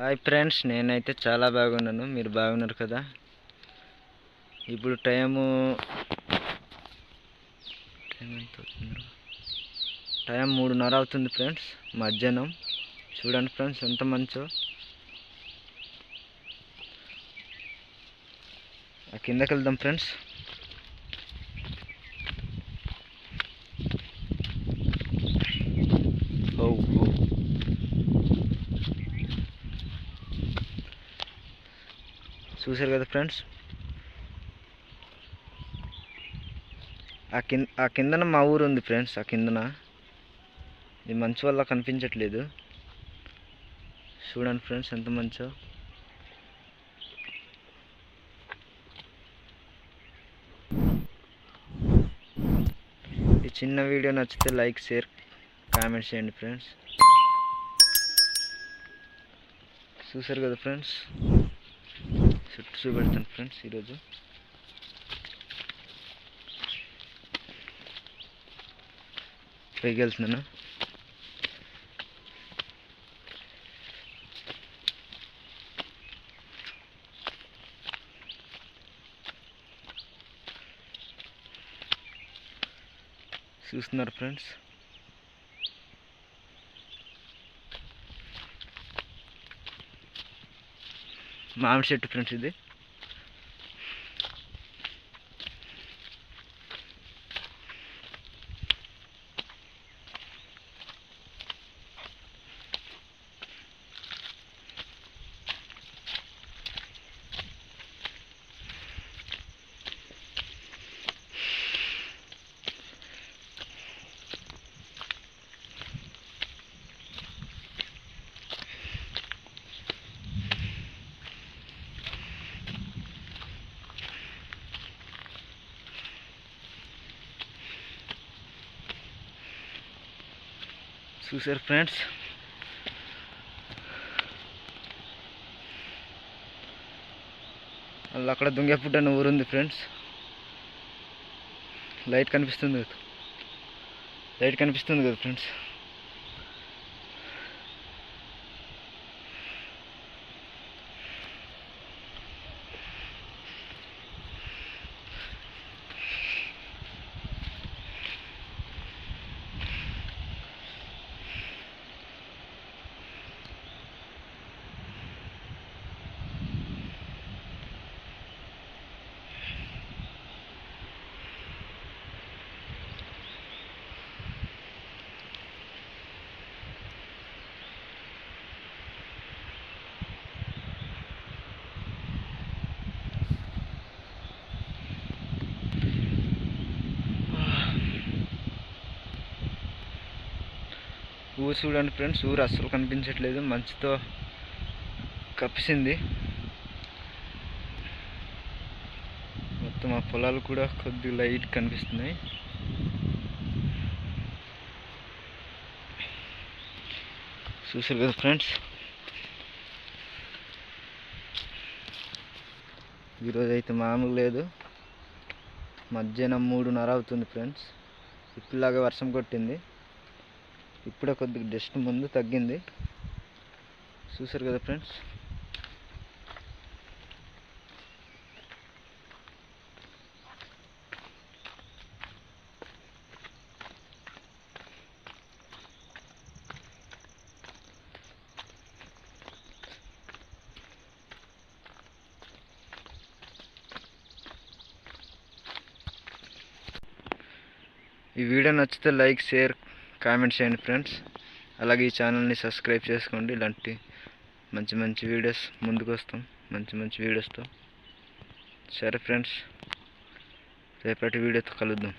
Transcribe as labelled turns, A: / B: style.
A: Hi friends నేనైతే చాలా బాగున్నాను. మీరు బాగున్నారు కదా? ఇప్పుడు టైము టైం ఎంత అవుతుంది? టైం మూడున్నర అవుతుంది ఫ్రెండ్స్ మధ్యాహ్నం. చూడండి ఫ్రెండ్స్ ఎంత మంచో. ఆ కిందకి వెళ్దాం ఫ్రెండ్స్. ఓ ఓ. చూసారు కదా ఫ్రెండ్స్? ఆ కింద ఆ కిందన మా ఊరు ఉంది ఫ్రెండ్స్ ఆ కిందన. ఇది మంచు వల్ల కనిపించట్లేదు. చూడండి ఫ్రెండ్స్ ఎంత మంచో. ఈ చిన్న వీడియో నచ్చితే లైక్ షేర్ కామెంట్ చేయండి ఫ్రెండ్స్. చూసారు కదా ఫ్రెండ్స్? చుట్టూ చూపెడతాను ఫ్రెండ్స్ ఈరోజు. పైకి వెళ్తున్నాను చూస్తున్నారు ఫ్రెండ్స్. మామిడి చెట్టు ఫ్రెండ్స్ ఇది. చూసారు ఫ్రెండ్స్. వాళ్ళు అక్కడ దుంగేపుట్ట అని ఊరుంది ఫ్రెండ్స్. లైట్ కనిపిస్తుంది కదా. లైట్ కనిపిస్తుంది కదా ఫ్రెండ్స్. ఊరు చూడండి ఫ్రెండ్స్ ఊరు అస్సలు కనిపించట్లేదు మంచుతో కప్పిసింది. మొత్తం ఆ పొలాలు కూడా కొద్దిగా లైట్ కనిపిస్తున్నాయి. చూసారు కదా ఫ్రెండ్స్? ఈరోజు అయితే మామూలు లేదు. మధ్యాహ్నం మూడున్నర అవుతుంది ఫ్రెండ్స్. ఇప్పుడులాగా వర్షం కొట్టింది. ఇప్పుడే కొద్దిగా డస్ట్ ముందు తగ్గింది. చూసారు కదా ఫ్రెండ్స్? ఈ వీడియో నచ్చితే లైక్ షేర్ కామెంట్ చేయండి ఫ్రెండ్స్. అలాగే ఈ ఛానల్ని సబ్స్క్రైబ్ చేసుకోండి. ఇలాంటి మంచి మంచి వీడియోస్ ముందుకు వస్తాం మంచి మంచి వీడియోస్తో. సరే ఫ్రెండ్స్ రేపటి వీడియోతో కలుద్దాం.